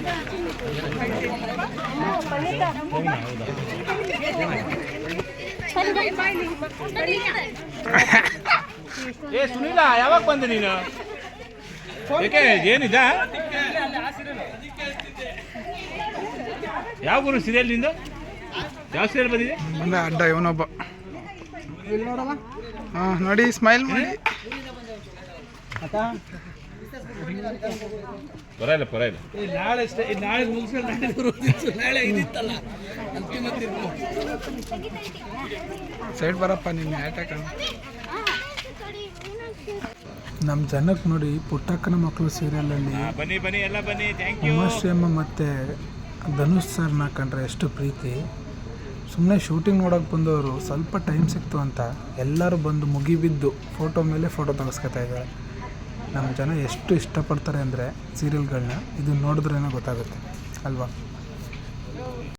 ಏ ಸುನಿಲ ಯಾವಾಗ ಬಂದೆ ನೀನು? ಏಕೆ ಏನಿದ? ಯಾವ ಗುರು ಸೀರಿಯಲ್ ನಿಂದು? ಯಾವ ಸೀರಿಯಲ್ ಬಂದಿದೆ? ಒಂದ ಅಡ್ಡ ಇವನೊಬ್ಬ. ಹಾಂ ನೋಡಿ ಸ್ಮೈಲ್ ಮಾಡಿ. ಪರವಾಗಿಲ್ಲ ಪರವಾಗಿಲ್ಲ. ನಾಳೆ ಅಷ್ಟೇ ನಾಳೆ ಮುಗಿಸ್ಕೊಂಡು ನಾಳೆ ಬರೋದಿತ್ತು ನಾಳೆ ಇದಿತ್ತಲ್ಲ. ಅಂತಿಮ ತೀರ್ಪು ಸೈಡ್ ಬರಪ್ಪ ನಿನ್ನೆ ಆಟಕ ನಮ್ಮ ಜನಕ್ಕೆ ನೋಡಿ ಪುಟ್ಟಕ್ಕನ ಮಕ್ಕಳು ಸೀರಿಯಲಲ್ಲಿ ಬನ್ನಿ ಬನ್ನಿ ಎಲ್ಲ ಬನ್ನಿ ಥ್ಯಾಂಕ್ ಯು ಮತ್ತು ಧನುಷ್ ಸರ್ನ ಕಂಡ್ರೆ ಎಷ್ಟು ಪ್ರೀತಿ. ಸುಮ್ಮನೆ ಶೂಟಿಂಗ್ ನೋಡೋಕೆ ಬಂದವರು ಸ್ವಲ್ಪ ಟೈಮ್ ಸಿಕ್ತು ಅಂತ ಎಲ್ಲರೂ ಬಂದು ಮುಗಿಬಿದ್ದು ಫೋಟೋ ಮೇಲೆ ಫೋಟೋ ತೆಗೆಸ್ಕೊತಾ ಇದ್ದಾರೆ. ನಮ್ಮ ಜನ ಎಷ್ಟು ಇಷ್ಟಪಡ್ತಾರೆ ಅಂದರೆ ಸೀರಿಯಲ್ಗಳನ್ನ ಇದು ನೋಡಿದ್ರೇ ಗೊತ್ತಾಗುತ್ತೆ ಅಲ್ವಾ?